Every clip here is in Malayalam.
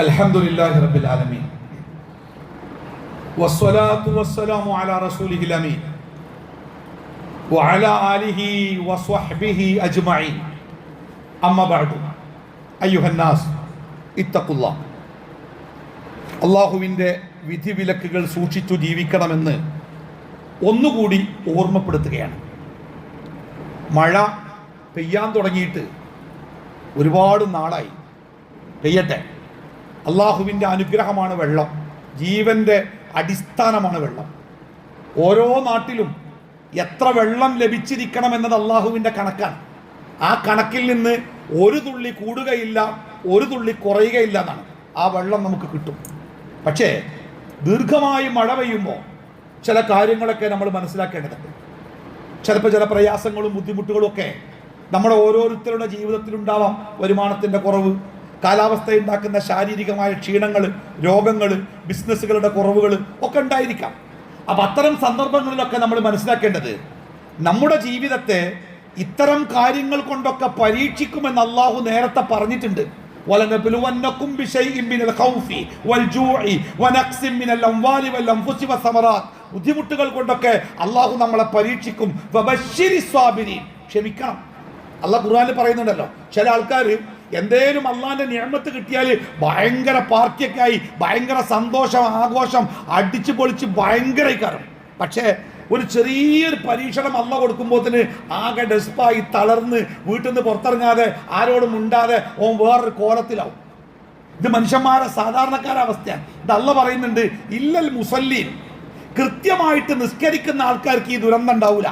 الحمد لله رب العالمين والصلاة والسلام على رسوله الأمين وعلى آله وصحبه أجمعين أما بعد أيها الناس اتقوا الله അള്ളാഹുവിൻ്റെ വിധിവിലക്കുകൾ സൂക്ഷിച്ചു ജീവിക്കണമെന്ന് ഒന്നുകൂടി ഓർമ്മപ്പെടുത്തുകയാണ് മഴ പെയ്യാൻ തുടങ്ങിയിട്ട് ഒരുപാട് നാളായി പെയ്യട്ടെ അള്ളാഹുവിന്റെ അനുഗ്രഹമാണ് വെള്ളം. ജീവന്റെ അടിസ്ഥാനമാണ് വെള്ളം. ഓരോ നാട്ടിലും എത്ര വെള്ളം ലഭിച്ചിരിക്കണം എന്നത് അള്ളാഹുവിന്റെ കണക്കാണ്. ആ കണക്കിൽ നിന്ന് ഒരു തുള്ളി കൂടുകയില്ല ഒരു തുള്ളി കുറയുകയില്ല എന്നാണ്. ആ വെള്ളം നമുക്ക് കിട്ടും. പക്ഷേ ദീർഘമായി മഴ പെയ്യുമ്പോൾ ചില കാര്യങ്ങളൊക്കെ നമ്മൾ മനസ്സിലാക്കേണ്ടതുണ്ട്. ചിലപ്പോൾ ചില പ്രയാസങ്ങളും ബുദ്ധിമുട്ടുകളും ഒക്കെ നമ്മുടെ ഓരോരുത്തരുടെ ജീവിതത്തിലുണ്ടാവാം. വരുമാനത്തിന്റെ കുറവ് കാലാവസ്ഥ ഉണ്ടാക്കുന്ന ശാരീരികമായ ക്ഷീണങ്ങൾ രോഗങ്ങൾ ബിസിനസ്സുകളുടെ കുറവുകൾ ഒക്കെ ഉണ്ടായിരിക്കാം അപ്പം അത്തരം സന്ദർഭങ്ങളിലൊക്കെ നമ്മൾ മനസ്സിലാക്കേണ്ടത് നമ്മുടെ ജീവിതത്തെ ഇത്തരം കാര്യങ്ങൾ കൊണ്ടൊക്കെ പരീക്ഷിക്കുമെന്ന് അള്ളാഹു നേരത്തെ പറഞ്ഞിട്ടുണ്ട് ولنبلونكم بشيء من الخوف والجوع ونقص من الأموال والأنفس والثمرات ബുദ്ധിമുട്ടുകൾ കൊണ്ടൊക്കെ അള്ളാഹു നമ്മളെ പരീക്ഷിക്കും വബശ്ശിരി സ്വാബിരി ക്ഷമിക്കണം അള്ളാഹ് ഖുർആനിൽ പറയുന്നുണ്ടല്ലോ ചില ആൾക്കാർ എന്തേലും അള്ളാന്റെ നിയമത്ത് കിട്ടിയാൽ ഭയങ്കര പാർട്ടിയൊക്കെ ആയി ഭയങ്കര സന്തോഷം ആഘോഷം അടിച്ചു പൊളിച്ച് ഭയങ്കര കയറും പക്ഷേ ഒരു ചെറിയൊരു പരീക്ഷണം അല്ല കൊടുക്കുമ്പോത്തിന് ആകെ ഡെസ്പായി തളർന്ന് വീട്ടിൽ നിന്ന് പുറത്തിറങ്ങാതെ ആരോടും മുണ്ടാതെ ഓൻ വേറൊരു കോലത്തിലാവും. ഇത് മനുഷ്യന്മാരെ സാധാരണക്കാര അവസ്ഥയാണ്. ഇത് അല്ല പറയുന്നുണ്ട് ഇല്ലൽ മുസല്ലീൻ. കൃത്യമായിട്ട് നിസ്കരിക്കുന്ന ആൾക്കാർക്ക് ഈ ദുരന്തം ഉണ്ടാവില്ല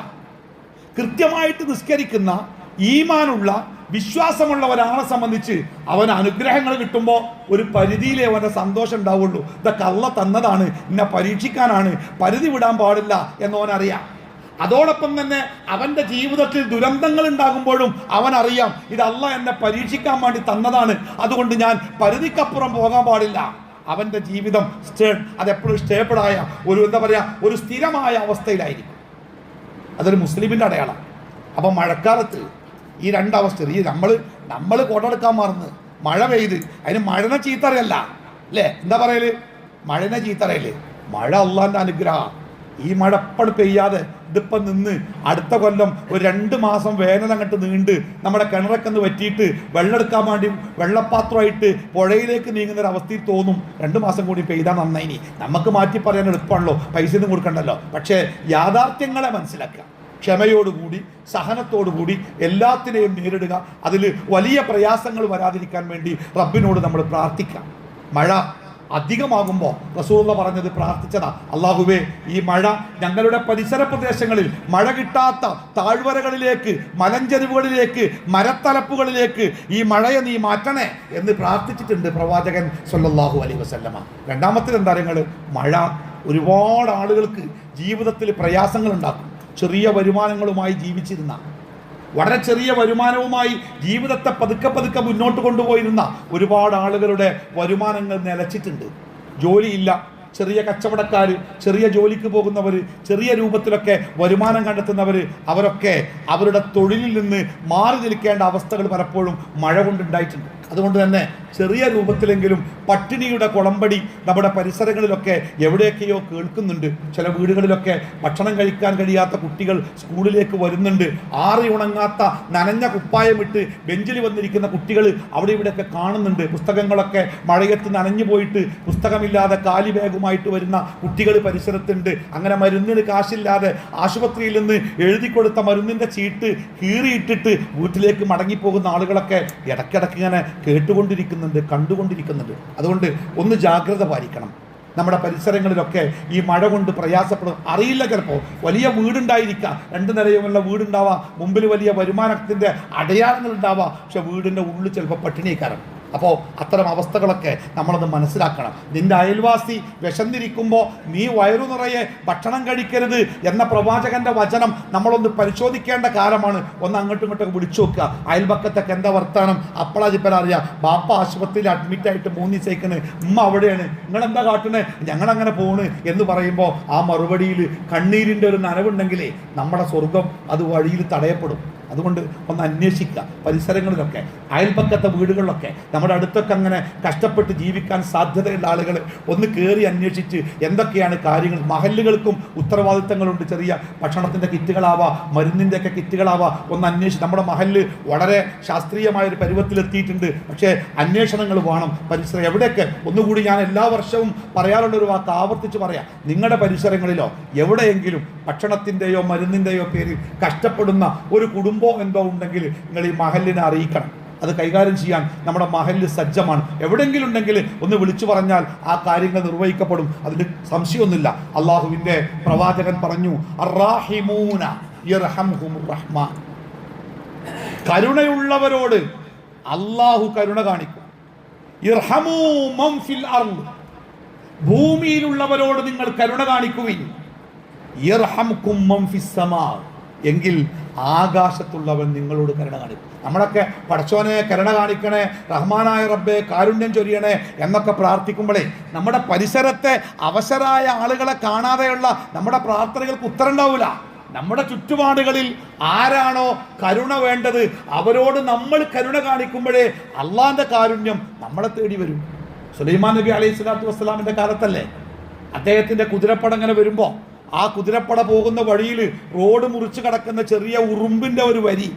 കൃത്യമായിട്ട് നിസ്കരിക്കുന്ന ഈമാനുള്ള വിശ്വാസമുള്ള ഒരാളെ സംബന്ധിച്ച് അവൻ അനുഗ്രഹങ്ങൾ കിട്ടുമ്പോൾ ഒരു പരിധിയിലേ അവന്റെ സന്തോഷം ഉണ്ടാവുള്ളൂ. ഇതൊക്കെ അള്ള തന്നതാണ്. എന്നെ പരീക്ഷിക്കാനാണ്. പരിധി വിടാൻ പാടില്ല എന്നവനറിയാം. അതോടൊപ്പം തന്നെ അവന്റെ ജീവിതത്തിൽ ദുരന്തങ്ങൾ ഉണ്ടാകുമ്പോഴും അവൻ അറിയാം ഇത് അള്ള എന്നെ പരീക്ഷിക്കാൻ വേണ്ടി തന്നതാണ്. അതുകൊണ്ട് ഞാൻ പരിധിക്കപ്പുറം പോകാൻ പാടില്ല. അവന്റെ ജീവിതം സ്റ്റേ അതെപ്പോഴും സ്റ്റേബിളായ ഒരു എന്താ പറയുക ഒരു സ്ഥിരമായ അവസ്ഥയിലായിരിക്കും. അതൊരു മുസ്ലിമിന്റെ അടയാളം. അപ്പം മഴക്കാലത്ത് ഈ രണ്ടവസ്ഥ ഈ നമ്മൾ നമ്മൾ കൊടെടുക്കാൻ മറന്ന്. മഴ പെയ്ത്. അതിന് മഴനെ ചീത്തറയല്ല. അല്ലേ? എന്താ പറയൽ? മഴനെ ചീത്തറയല്ലേ മഴ അള്ളാന്റെ അനുഗ്രഹം. ഈ മഴ എപ്പോഴും പെയ്യാതെ ഇതിപ്പം നിന്ന് അടുത്ത കൊല്ലം ഒരു രണ്ട് മാസം വേനൽ അങ്ങോട്ട് നീണ്ട് നമ്മുടെ കിണറൊക്കെ ഒന്ന് പറ്റിയിട്ട് വെള്ളം എടുക്കാൻ വേണ്ടി വെള്ളപ്പാത്രമായിട്ട് പുഴയിലേക്ക് നീങ്ങുന്ന ഒരു അവസ്ഥയിൽ തോന്നും. രണ്ട് മാസം കൂടി പെയ്താൽ നന്നായിനി നമുക്ക് മാറ്റി പറയാൻ എളുപ്പമാണല്ലോ. പൈസ ഒന്നും കൊടുക്കണ്ടല്ലോ. പക്ഷേ യാഥാർത്ഥ്യങ്ങളെ മനസ്സിലാക്കുക. ക്ഷമയോടുകൂടി സഹനത്തോടുകൂടി എല്ലാത്തിനെയും നേരിടുക. അതിൽ വലിയ പ്രയാസങ്ങൾ വരാതിരിക്കാൻ വേണ്ടി റബ്ബിനോട് നമ്മൾ പ്രാർത്ഥിക്കാം. മഴ അധികമാകുമ്പോൾ റസൂള്ള പറഞ്ഞത് പ്രാർത്ഥിച്ചതാ. അള്ളാഹുവേ ഈ മഴ ഞങ്ങളുടെ പരിസര പ്രദേശങ്ങളിൽ മഴ കിട്ടാത്ത താഴ്വരകളിലേക്ക് മലഞ്ചെരിവുകളിലേക്ക് മരത്തലപ്പുകളിലേക്ക് ഈ മഴയെ നീ മാറ്റണേ എന്ന് പ്രാർത്ഥിച്ചിട്ടുണ്ട് പ്രവാചകൻ സൊല്ലാഹു അലൈഹി വസല്ലമ. രണ്ടാമത്തെ എന്താ മഴ ഒരുപാട് ആളുകൾക്ക് ജീവിതത്തിൽ പ്രയാസങ്ങൾ ഉണ്ടാക്കും. ചെറിയ വരുമാനങ്ങളുമായി ജീവിച്ചിരുന്ന വളരെ ചെറിയ വരുമാനവുമായി ജീവിതത്തെ പതുക്കെ പതുക്കെ മുന്നോട്ട് കൊണ്ടുപോയിരുന്ന ഒരുപാട് ആളുകളുടെ വരുമാനങ്ങൾ നിലച്ചിട്ടുണ്ട്. ജോലിയില്ല. ചെറിയ കച്ചവടക്കാർ ചെറിയ ജോലിക്ക് പോകുന്നവർ ചെറിയ രൂപത്തിലൊക്കെ വരുമാനം കണ്ടെത്തുന്നവർ അവരൊക്കെ അവരുടെ തൊഴിലിൽ നിന്ന് മാറി നിൽക്കേണ്ട അവസ്ഥകൾ പലപ്പോഴും മഴ കൊണ്ടുണ്ടായിട്ടുണ്ട് അതുകൊണ്ട് തന്നെ ചെറിയ രൂപത്തിലെങ്കിലും പട്ടിണിയുടെ കുളമ്പടി നമ്മുടെ പരിസരങ്ങളിലൊക്കെ എവിടെയൊക്കെയോ കേൾക്കുന്നുണ്ട്. ചില വീടുകളിലൊക്കെ ഭക്ഷണം കഴിക്കാൻ കഴിയാത്ത കുട്ടികൾ സ്കൂളിലേക്ക് വരുന്നുണ്ട്. ആറി ഉണങ്ങാത്ത നനഞ്ഞ കുപ്പായമിട്ട് ബെഞ്ചിൽ വന്നിരിക്കുന്ന കുട്ടികൾ അവിടെ ഇവിടെയൊക്കെ കാണുന്നുണ്ട്. പുസ്തകങ്ങളൊക്കെ മഴയത്ത് നനഞ്ഞു പോയിട്ട് പുസ്തകമില്ലാതെ കാലി ബാഗുമായിട്ട് വരുന്ന കുട്ടികൾ പരിസരത്തുണ്ട്. അങ്ങനെ മരുന്നിന് കാശില്ലാതെ ആശുപത്രിയിൽ നിന്ന് എഴുതി കൊടുത്ത മരുന്നിന്റെ ചീട്ട് കീറിയിട്ടിട്ട് വീട്ടിലേക്ക് മടങ്ങിപ്പോകുന്ന ആളുകളൊക്കെ ഇടയ്ക്കിടയ്ക്ക് ഇങ്ങനെ കേട്ടുകൊണ്ടിരിക്കുന്നുണ്ട് കണ്ടുകൊണ്ടിരിക്കുന്നുണ്ട് അതുകൊണ്ട് ഒന്ന് ജാഗ്രത പാലിക്കണം. നമ്മുടെ പരിസരങ്ങളിലൊക്കെ ഈ മഴ കൊണ്ട് പ്രയാസപ്പെടും അറിയില്ല ചിലപ്പോൾ വലിയ വീടുണ്ടായിരിക്കാം. രണ്ട് നിലയുമുള്ള വീടുണ്ടാവാം. മുമ്പിൽ വലിയ വരുമാനത്തിന്റെ അടയാളങ്ങൾ ഉണ്ടാവാം. പക്ഷെ വീടിന്റെ ഉള്ളിൽ ചിലപ്പോൾ പട്ടിണിക്കാരം അപ്പോൾ അത്തരം അവസ്ഥകളൊക്കെ നമ്മളത് മനസ്സിലാക്കണം. നിന്റെ അയൽവാസി വിശന്നിരിക്കുമ്പോൾ നീ വയറു നിറയെ ഭക്ഷണം കഴിക്കരുത് എന്ന പ്രവാചകന്റെ വചനം നമ്മളൊന്ന് പരിശോധിക്കേണ്ട കാലമാണ്. ഒന്ന് അങ്ങോട്ടും ഇങ്ങോട്ടും വിളിച്ചു നോക്കുക. അയൽപക്കത്തൊക്കെ എന്താ വർത്താനം? അപ്പളാജിപ്പല അറിയാം. ബാപ്പ ആശുപത്രിയിൽ അഡ്മിറ്റ് ആയിട്ട് മൂന്ന് ഉമ്മ അവിടെയാണ്. നിങ്ങൾ എന്താ കാട്ടുന്നത് ഞങ്ങളങ്ങനെ പോണ് എന്ന് പറയുമ്പോൾ ആ മറുപടിയിൽ കണ്ണീരിന്റെ ഒരു നനവുണ്ടെങ്കിലേ നമ്മുടെ സ്വർഗം അത് വഴിയിൽ തടയപ്പെടും. അതുകൊണ്ട് ഒന്ന് അന്വേഷിക്കുക പരിസരങ്ങളിലൊക്കെ അയൽപക്കത്തെ വീടുകളിലൊക്കെ. നമ്മുടെ അടുത്തൊക്കെ അങ്ങനെ കഷ്ടപ്പെട്ട് ജീവിക്കാൻ സാധ്യതയുള്ള ആളുകൾ ഒന്ന് കയറി അന്വേഷിച്ച് എന്തൊക്കെയാണ് കാര്യങ്ങൾ. മഹല്ലുകൾക്കും ഉത്തരവാദിത്തങ്ങളുണ്ട് ചെറിയ ഭക്ഷണത്തിന്റെ കിറ്റുകളാവാം മരുന്നിന്റെയൊക്കെ കിറ്റുകളാവാ. ഒന്ന് അന്വേഷിച്ച് നമ്മുടെ മഹല്ല് വളരെ ശാസ്ത്രീയമായ ഒരു പരുവത്തിലെത്തിയിട്ടുണ്ട്. പക്ഷേ അന്വേഷണങ്ങൾ വേണം. പരിസരം എവിടെയൊക്കെ? ഒന്നുകൂടി ഞാൻ എല്ലാ വർഷവും പറയാറുള്ള ഒരു വാക്ക് ആവർത്തിച്ച് പറയാം. നിങ്ങളുടെ പരിസരങ്ങളിലോ എവിടെയെങ്കിലും ഭക്ഷണത്തിന്റെയോ മരുന്നിന്റെയോ പേരിൽ കഷ്ടപ്പെടുന്ന ഒരു കുടുംബം എന്തോ ഉണ്ടെങ്കിൽ നിങ്ങൾ ഈ മഹലിനെ അറിയിക്കണം. അത് കൈകാര്യം ചെയ്യാൻ നമ്മുടെ മഹൽ സജ്ജമാണ്. എവിടെയെങ്കിലും ഉണ്ടെങ്കിൽ ഒന്ന് വിളിച്ചു പറഞ്ഞാൽ ആ കാര്യങ്ങൾ നിർവഹിക്കപ്പെടും. അതിന് സംശയമൊന്നുമില്ല. അള്ളാഹുവിന്റെ പ്രവാചകൻ പറഞ്ഞു കരുണയുള്ളവരോട് അള്ളാഹു കരുണ കാണിക്കും. ഭൂമിയിലുള്ളവരോട് നിങ്ങൾ കരുണ കാണിക്കുവിൻ. എങ്കിൽ ആകാശത്തുള്ളവൻ നിങ്ങളോട് കരുണ കാണിക്കും. നമ്മളൊക്കെ പടച്ചോനെ കരുണ കാണിക്കണേ റഹ്മാനായ റബ്ബെ കാരുണ്യം ചൊരിയണേ എന്നൊക്കെ പ്രാർത്ഥിക്കുമ്പോഴേ നമ്മുടെ പരിസരത്തെ അവസരായ ആളുകളെ കാണാതെയുള്ള നമ്മുടെ പ്രാർത്ഥനകൾക്ക് ഉത്തരം ഉണ്ടാവില്ല നമ്മുടെ ചുറ്റുപാടുകളിൽ ആരാണോ കരുണ വേണ്ടത് അവരോട് നമ്മൾ കരുണ കാണിക്കുമ്പോഴേ അള്ളാന്റെ കാരുണ്യം നമ്മളെ തേടി വരും. സുലൈമാൻ നബി അലൈഹി സ്വലാത്തു വസ്സലാമിന്റെ കാലത്തല്ലേ? അദ്ദേഹത്തിന്റെ കുതിരപ്പടങ്ങനെ വരുമ്പോൾ ആ കുതിരപ്പട പോകുന്ന വഴിയിൽ റോഡ് മുറിച്ച് കിടക്കുന്ന ചെറിയ ഉറുമ്പിന്റെ ഒരു വരി.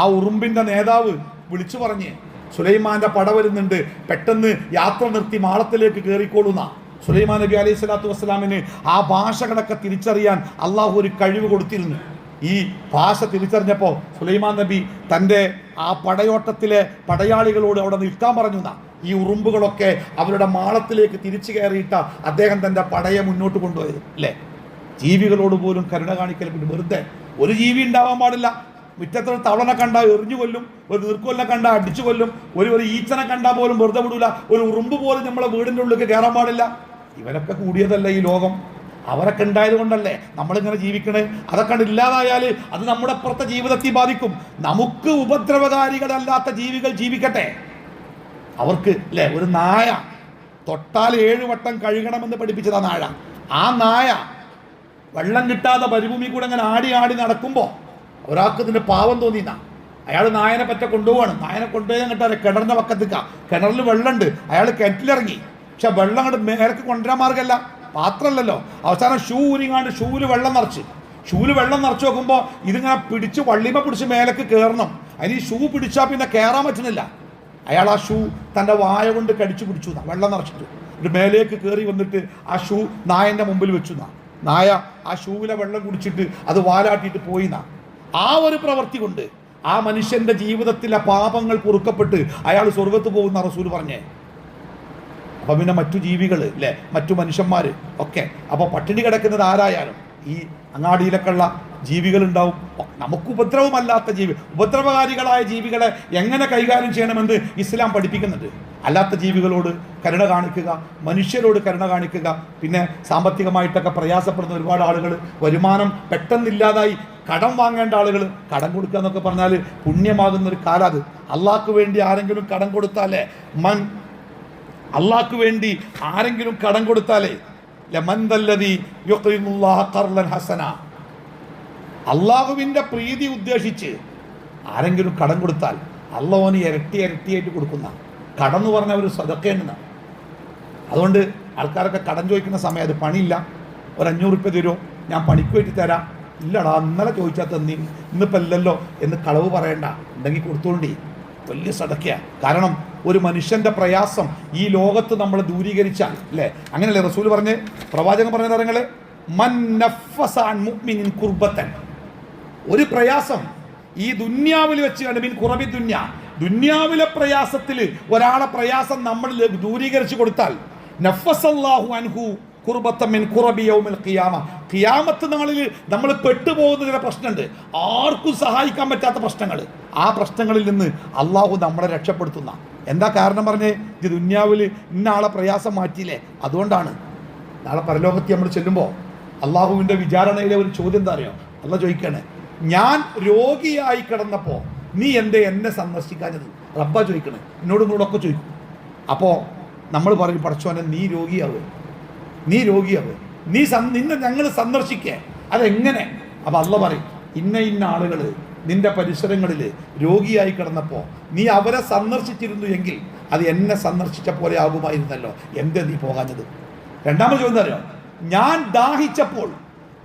ആ ഉറുമ്പിന്റെ നേതാവ് വിളിച്ചു പറഞ്ഞ് സുലൈമാന്റെ പട വരുന്നുണ്ട് പെട്ടെന്ന് യാത്ര നിർത്തി മാളത്തിലേക്ക് കയറിക്കോളുന്ന സുലൈമാൻ നബി അലൈഹി സ്വലാത്തു വസ്സലാമിന് ആ ഭാഷകളൊക്കെ തിരിച്ചറിയാൻ അള്ളാഹു ഒരു കഴിവ് കൊടുത്തിരുന്നു. ഈ ഭാഷ തിരിച്ചറിഞ്ഞപ്പോൾ സുലൈമാൻ നബി തന്റെ ആ പടയോട്ടത്തിലെ പടയാളികളോട് അവിടെ നിൽക്കാൻ പറഞ്ഞു ഈ ഉറുമ്പുകളൊക്കെ അവരുടെ മാളത്തിലേക്ക് തിരിച്ചു കയറിയിട്ട അദ്ദേഹം തന്റെ പടയെ മുന്നോട്ട് കൊണ്ടുപോയത്. അല്ലേ? ജീവികളോട് പോലും കരുണ കാണിക്കൽ പിന്നെ വെറുതെ. ഒരു ജീവി ഉണ്ടാവാൻ പാടില്ല. മുറ്റത്തൊരു തവളനെ കണ്ടാൽ എറിഞ്ഞു കൊല്ലും ഒരു നീർക്കൊല്ലെ കണ്ടാൽ അടിച്ചു കൊല്ലും ഒരു ഒരു ഈച്ചനെ കണ്ടാൽ പോലും വെറുതെ വിടൂല ഒരു ഉറുമ്പ് പോലും നമ്മളെ വീടിന്റെ ഉള്ളിലേക്ക് കയറാൻ പാടില്ല. ഇവരൊക്കെ കൂടിയതല്ല ഈ ലോകം? അവരൊക്കെ ഉണ്ടായത് കൊണ്ടല്ലേ നമ്മളിങ്ങനെ ജീവിക്കണേ? അതൊക്കെ ഇല്ലാതായാൽ അത് നമ്മുടെ അപ്പുറത്തെ ജീവിതത്തെ ബാധിക്കും. നമുക്ക് ഉപദ്രവകാരികളല്ലാത്ത ജീവികൾ ജീവിക്കട്ടെ. അവർക്ക് അല്ലേ ഒരു നായ തൊട്ടാൽ ഏഴ് വട്ടം കഴുകണമെന്ന് പഠിപ്പിച്ചതാ നായ. ആ നായ വെള്ളം കിട്ടാതെ മരുഭൂമി കൂടെ അങ്ങനെ ആടി ആടി നടക്കുമ്പോൾ ഒരാൾക്ക് ഇതിന്റെ പാവം തോന്നിയെന്നാ അയാൾ നായനെ പറ്റ കൊണ്ടുപോവാണ്. നായനെ കൊണ്ടുപോയി അങ്ങോട്ട് കിണറിന്റെ പക്കത്തേക്കാ. കിണറിൽ വെള്ളമുണ്ട്. അയാൾ കിണറ്റിലിറങ്ങി. പക്ഷെ വെള്ളം അങ്ങോട്ട് മേലേക്ക് കൊണ്ടുവരാൻ മാർഗമല്ല പാത്രമല്ലല്ലോ അവസാനം ഷൂ ഊരിങ്ങാണ്ട് ഷൂവിൽ വെള്ളം നിറച്ച്. ഷൂവിൽ വെള്ളം നിറച്ച് നോക്കുമ്പോൾ ഇതിങ്ങനെ പിടിച്ച് വള്ളിമ പിടിച്ച് മേലേക്ക് കയറണം അതിന് ഈ ഷൂ പിടിച്ചാൽ പിന്നെ കയറാൻ പറ്റുന്നില്ല. അയാൾ ആ ഷൂ തന്റെ വായ കൊണ്ട് കടിച്ചു പിടിച്ചു വെള്ളം നിറച്ചിട്ട്. ഒരു മേലേക്ക് കയറി വന്നിട്ട് ആ ഷൂ നായന്റെ മുമ്പിൽ വെച്ചു എന്നാ. നായ ആ ഷൂവിലെ വെള്ളം കുടിച്ചിട്ട് അത് വാലാട്ടിയിട്ട് പോയി നാ ആ ഒരു പ്രവൃത്തി കൊണ്ട് ആ മനുഷ്യന്റെ ജീവിതത്തിലെ പാപങ്ങൾ പൊറുക്കപ്പെട്ട് അയാൾ സ്വർഗത്ത് പോകുന്ന റസൂൽ പറഞ്ഞേ. അപ്പൊ പിന്നെ മറ്റു ജീവികൾ അല്ലേ മറ്റു മനുഷ്യന്മാർ ഒക്കെ. അപ്പോൾ പട്ടിണി കിടക്കുന്നത് ആരായാലും ഈ അങ്ങാടിയിലൊക്കെ ഉള്ള ജീവികളുണ്ടാവും. നമുക്ക് ഉപദ്രവമല്ലാത്ത ജീവി ഉപദ്രവകാരികളായ ജീവികളെ എങ്ങനെ കൈകാര്യം ചെയ്യണമെന്ന് ഇസ്ലാം പഠിപ്പിക്കുന്നുണ്ട്. അല്ലാത്ത ജീവികളോട് കരുണ കാണിക്കുക മനുഷ്യരോട് കരുണ കാണിക്കുക പിന്നെ സാമ്പത്തികമായിട്ടൊക്കെ പ്രയാസപ്പെടുന്ന ഒരുപാട് ആളുകൾ വരുമാനം പെട്ടെന്നില്ലാതായി കടം വാങ്ങേണ്ട ആളുകൾ കടം കൊടുക്കുക എന്നൊക്കെ പറഞ്ഞാൽ പുണ്യമാകുന്ന ഒരു കാലം അത്. അള്ളാഹ്ക്ക് വേണ്ടി ആരെങ്കിലും കടം കൊടുത്താലേ? മൻ അള്ളാഹ്ക്ക് വേണ്ടി ആരെങ്കിലും കടം കൊടുത്താലേ? ലമന്തല്ലതി ഹസന. അള്ളാഹുവിന്റെ പ്രീതി ഉദ്ദേശിച്ച് ആരെങ്കിലും കടം കൊടുത്താൽ അള്ളാഹുവിന് ഇരട്ടി ഇരട്ടിയായിട്ട് കൊടുക്കുന്ന കടം എന്ന് പറഞ്ഞ ഒരു സ്വതക്കേണ്ടെന്ന് അതുകൊണ്ട് ആൾക്കാരൊക്കെ കടം ചോദിക്കുന്ന സമയം അത് പണിയില്ല. ഒരു അഞ്ഞൂറ് റുപ്യ തരുമോ ഞാൻ പണിക്ക് വേണ്ടി തരാം. ഇല്ലടാ ഇന്നലെ ചോദിച്ചാൽ തന്നി. ഇന്നിപ്പോൾ അല്ലല്ലോ എന്ന് കളവ് പറയണ്ട. ഉണ്ടെങ്കിൽ കൊടുത്തോണ്ടി. വലിയ സടക്കയാണ് കാരണം ഒരു മനുഷ്യന്റെ പ്രയാസം ഈ ലോകത്ത് നമ്മൾ ദൂരീകരിച്ചാൽ അല്ലേ? അങ്ങനെയല്ലേ റസൂൽ പറഞ്ഞ്? പ്രവാചകൻ പറഞ്ഞ നിറങ്ങൾ മൻ നഫ്ഫസ അൻ മുഅ്മിനിൻ കുർബത്തൻ. ഒരു പ്രയാസം. ഈ ദുന്യാവിൽ വെച്ച് കണ്ട് മീൻ കുറബി ദുന്യ. ദുന്യാവിലെ പ്രയാസത്തിൽ ഒരാളെ പ്രയാസം നമ്മൾ ദൂരീകരിച്ചു കൊടുത്താൽ നഫസല്ലാഹു അൻഹു കുർബത്തമ്മിൻ കുറബി യൗമിൽ ഖിയാമ. ഖിയാമത്ത് നാളിൽ നമ്മൾ പെട്ടുപോകുന്ന ചില പ്രശ്നമുണ്ട്. ആർക്കും സഹായിക്കാൻ പറ്റാത്ത പ്രശ്നങ്ങൾ ആ പ്രശ്നങ്ങളിൽ നിന്ന് അള്ളാഹു നമ്മളെ രക്ഷപ്പെടുത്തുന്ന. എന്താ കാരണം പറഞ്ഞേ? ഇത് ദുന്യാവിൽ ഇന്ന ആളെ പ്രയാസം മാറ്റിയില്ലേ? അതുകൊണ്ടാണ്. നാളെ പരലോകത്ത് നമ്മൾ ചെല്ലുമ്പോൾ അള്ളാഹുവിന്റെ വിചാരണയിലെ ഒരു ചോദ്യം എന്താ അറിയോ? അല്ല ചോദിക്കണേ ഞാൻ രോഗിയായി കിടന്നപ്പോൾ നീ എന്റെ എന്നെ സന്ദർശിക്കാഞ്ഞത്? റബ്ബ ചോദിക്കണേ. എന്നോട് നിങ്ങളൊക്കെ ചോദിക്കും. അപ്പോൾ നമ്മൾ പറയും പടച്ചോനെ നീ രോഗിയാവുക നീ രോഗിയാവുക നീ നിന്നെ ഞങ്ങൾ സന്ദർശിക്കേ. അതെങ്ങനെ? അപ്പം അല്ല പറയും ഇന്ന ഇന്ന ആളുകൾ നിന്റെ പരിസരങ്ങളിൽ രോഗിയായി കിടന്നപ്പോൾ നീ അവരെ സന്ദർശിച്ചിരുന്നു എങ്കിൽ അത് എന്നെ സന്ദർശിച്ച പോലെ ആകുമായിരുന്നല്ലോ. എന്തേ നീ പോകാഞ്ഞത്? രണ്ടാമത് അറിയോ? ഞാൻ ദാഹിച്ചപ്പോൾ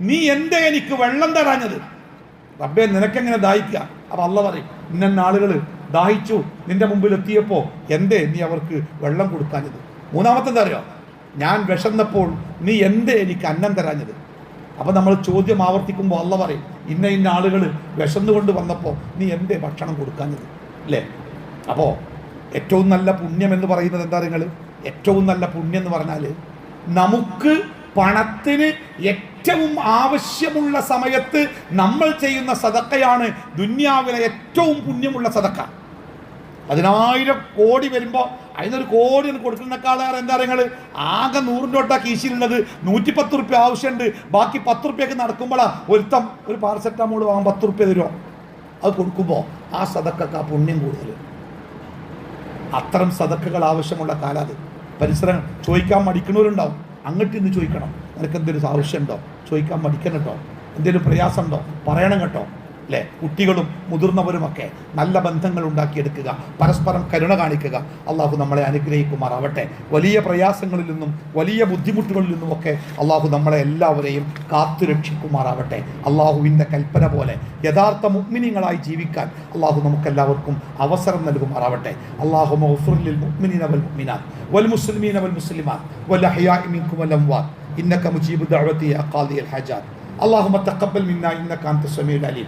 നീ എന്തേ എനിക്ക് വെള്ളം തരാഞ്ഞത്? റബ്ബെ നിനക്കെങ്ങനെ ദാഹിക്കുക? അപ്പം അല്ല പറയും ഇന്ന ആളുകൾ ദാഹിച്ചു നിന്റെ മുമ്പിൽ എത്തിയപ്പോൾ എന്തേ നീ അവർക്ക് വെള്ളം കൊടുക്കാഞ്ഞത്? മൂന്നാമത്തെ അറിയോ? ഞാൻ വിശന്നപ്പോൾ നീ എന്തേ എനിക്ക് അന്നം തരാഞ്ഞത്? അപ്പം നമ്മൾ ചോദ്യം ആവർത്തിക്കുമ്പോൾ അല്ല പറയും ഇന്ന ഇന്ന ആളുകൾ വിശന്നുകൊണ്ട് വന്നപ്പോൾ നീ എന്തേ ഭക്ഷണം കൊടുക്കാഞ്ഞത്? അല്ലേ അപ്പോൾ ഏറ്റവും നല്ല പുണ്യം എന്ന് പറയുന്നത് എന്താ നിങ്ങൾ ഏറ്റവും നല്ല പുണ്യം എന്ന് പറഞ്ഞാൽ നമുക്ക് പണത്തിന് ഏറ്റവും ആവശ്യമുള്ള സമയത്ത് നമ്മൾ ചെയ്യുന്ന സതക്കയാണ് ദുന്യാവിലെ ഏറ്റവും പുണ്യമുള്ള സതക്ക പതിനായിരം കോടി വരുമ്പോൾ അതിനൊരു കോടി കൊടുക്കുന്നേക്കാളേറെ എന്താ പറയുക ആകെ നൂറിന്റെ തൊട്ടാ കീശിലുള്ളത് നൂറ്റി പത്ത് റുപ്യ ആവശ്യമുണ്ട്. ബാക്കി പത്ത് റുപ്യക്ക് നടക്കുമ്പോഴാണ് ഒരുത്തം ഒരു പാരസെറ്റാമോൾ വാങ്ങാൻ പത്ത് റുപ്യ തരുമോ അത് കൊടുക്കുമ്പോൾ ആ സതക്കൊക്കെ ആ പുണ്യം കൂടുതൽ. അത്തരം സതക്കുകൾ ആവശ്യമുള്ള കാലാത് പരിസരം ചോദിക്കാൻ മടിക്കണവരുണ്ടാവും അങ്ങോട്ട് ഇന്ന് ചോദിക്കണം. നിനക്ക് എന്തെങ്കിലും ആവശ്യമുണ്ടോ ചോദിക്കാൻ മടിക്കണം കേട്ടോ എന്തെങ്കിലും പ്രയാസമുണ്ടോ? പറയണം കേട്ടോ. അല്ലേ കുട്ടികളും മുതിർന്നവരുമൊക്കെ നല്ല ബന്ധങ്ങൾ ഉണ്ടാക്കിയെടുക്കുക പരസ്പരം കരുണ കാണിക്കുക അള്ളാഹു നമ്മളെ അനുഗ്രഹിക്കുമാറാവട്ടെ വലിയ പ്രയാസങ്ങളിൽ നിന്നും വലിയ ബുദ്ധിമുട്ടുകളിൽ നിന്നുമൊക്കെ അള്ളാഹു നമ്മളെ എല്ലാവരെയും കാത്തുരക്ഷിക്കുമാറാവട്ടെ അള്ളാഹുവിൻ്റെ കൽപ്പന പോലെ യഥാർത്ഥ മുഗ്മിനിങ്ങളായി ജീവിക്കാൻ അള്ളാഹു നമുക്കെല്ലാവർക്കും അവസരം നൽകുമാറാവട്ടെ അള്ളാഹു മൗഫുറിൽ മുഗ്മിനീന വൽ മുഗ്മിനാത്ത് വൽ മുസ്ലിമീന വൽ മുസ്ലിമാത്ത് വൽ അഹ്യാഇ മിൻകും വൽ അംവാത്ത് إنك مجيب دعوة يا قاضي الحاجات اللهم تقبل منا إنك أنت السميع العليم